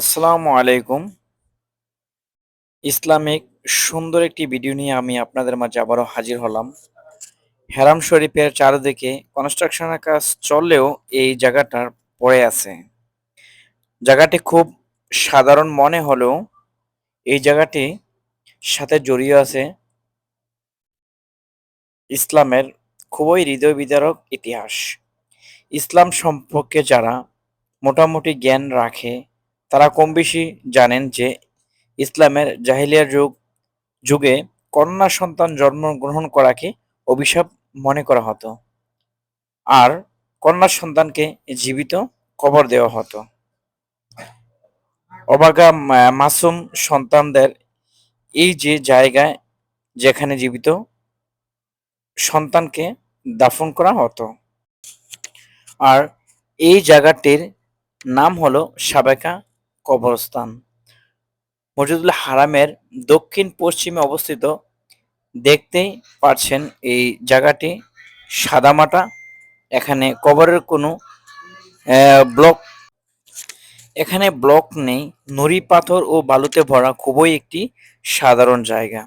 আসসালামু আলাইকুম। ইসলামিক সুন্দর একটি ভিডিও নিয়ে আমি আপনাদের মাঝে আবারও হাজির হলাম। হেরাম শরীফের চারদিকে কনস্ট্রাকশনের কাজ চললেও এই জায়গাটার পড়ে আছে। জায়গাটি খুব সাধারণ মনে হলেও এই জায়গাটি সাথে জড়িয়ে আছে ইসলামের খুবই হৃদয় বিদারক ইতিহাস। ইসলাম সম্পর্কে যারা মোটামুটি জ্ঞান রাখে তারা কম বেশি জানেন যে ইসলামের জাহিলিয়ার যুগ, যুগে কন্যা সন্তান জন্মগ্রহণ করাকে অভিশাপ মনে করা হতো। আর কন্যা সন্তানকে জীবিত কবর দেওয়া হতো। অবাগা মাসুম সন্তানদের এই যে জায়গায় যেখানে জীবিত সন্তানকে দাফন করা হতো। আর এই জায়গাটির নাম হলো সাবেকা কবরস্থান। মসজিদুল হারামের দক্ষিণ পশ্চিমে অবস্থিত। দেখতেই পারছেন এই জায়গাটি সাদামাটা। এখানে কবরের কোনো ব্লক, এখানে ব্লক নেই। নুড়ি পাথর ও বালুতে ভরা খুবই একটি সাধারণ জায়গা।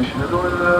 Düşüne doğru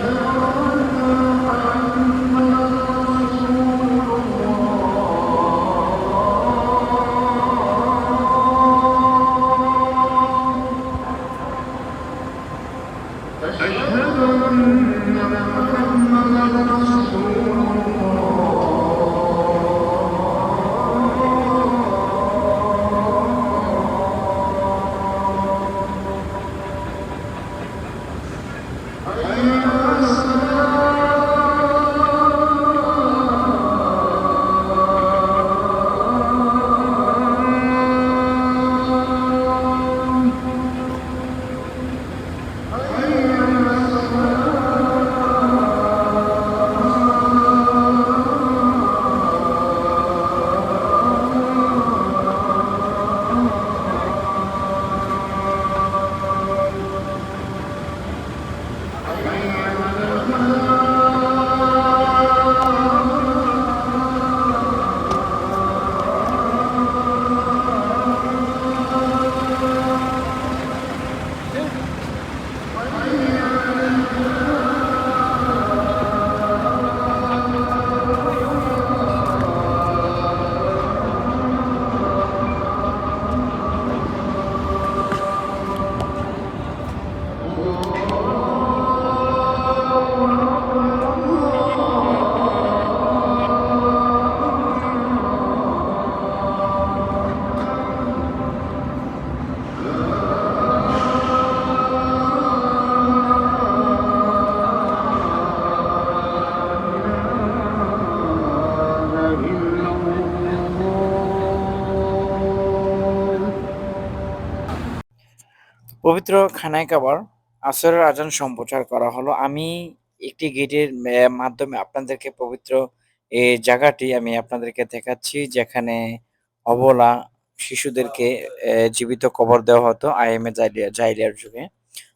পবিত্র খানায় কাবার আসরের আজান সম্প্রচার করা হলো। আমি একটি গেটের মাধ্যমে আপনাদেরকে পবিত্র এই জায়গাটি আমি আপনাদেরকে দেখাচ্ছি, যেখানে অবলা শিশুদেরকে জীবিত কবর দেওয়া হতো আইএমএ জাইলিয়া, জাইলিয়ার যুগে।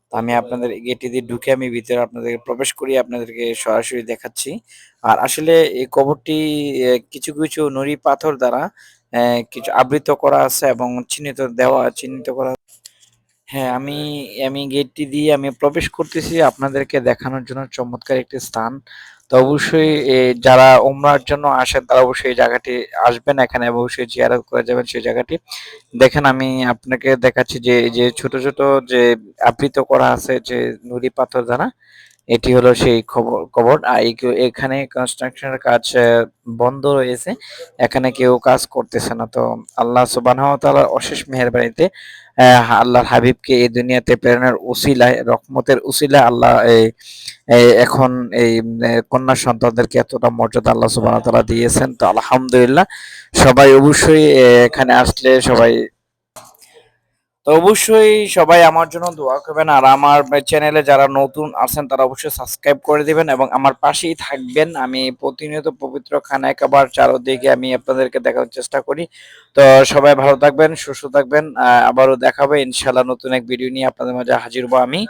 তো আমি আপনাদের গেটটি দিয়ে ঢুকে আমি ভিতরে আপনাদেরকে প্রবেশ করি আপনাদেরকে সরাসরি দেখাচ্ছি। আর আসলে এই কবরটি কিছু কিছু নুড়ি পাথর দ্বারা কিছু আবৃত করা আছে এবং চিহ্নিত, দেওয়া, চিহ্নিত করা হ্যাঁ, আমি আমি গেটটি দিয়ে আমি প্রবেশ করতেছি আপনাদেরকে দেখানোর জন্য চমৎকার একটি স্থান। তো অবশ্যই এ যারা ওমরার জন্য আসেন তারা অবশ্যই জায়গাটি আসবেন এখানে অবশ্যই জিয়ারত করে যাবেন সেই জায়গাটি। দেখেন আমি আপনাকে দেখাচ্ছি যে যে ছোট, ছোট যে আবৃত করা আছে যে নুড়ি পাথর দ্বারা এটি হলো সেই খবর, কবর। আর এখানে কনস্ট্রাকশনের কাজ বন্ধ রয়েছে। এখানে কেউ কাজ করতেছে না। তো আল্লাহ তাআলার অশেষ মেহেরবানিতে আল্লাহর হাবিবকে এই দুনিয়াতে প্রেরণের উসিলায়, রহমতের উসিলা আল্লাহ এখন এই কন্যা সন্তানদেরকে এতটা মর্যাদা আল্লাহ তাআলা দিয়েছেন। তো আলহামদুলিল্লাহ, সবাই অবশ্যই এখানে আসলে সবাই তো অবশ্যই সবাই আমার জন্য দোয়া করবেন আর আমার চ্যানেলে যারা নতুন আছেন, তারা অবশ্যই সাবস্ক্রাইব করে দিবেন এবং আমার পাশেই থাকবেন। আমি প্রতিনিয়ত পবিত্র খানায় কাবার চারদিকে আমি আপনাদেরকে দেখার চেষ্টা করি। তো সবাই ভালো থাকবেন, সুস্থ থাকবেন। আবারও দেখাবে। ইনশাল্লাহ নতুন এক ভিডিও নিয়ে আপনাদের মাঝে হাজির হব আমি।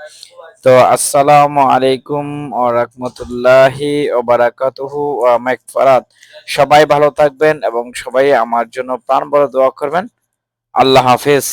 তো আসসালামু আলাইকুম ও রহমতুল্লাহি ও বারাকাতুহু মাগফিরাত। সবাই ভালো থাকবেন এবং সবাই আমার জন্য প্রাণ বড় দোয়া করবেন। আল্লাহ হাফেজ।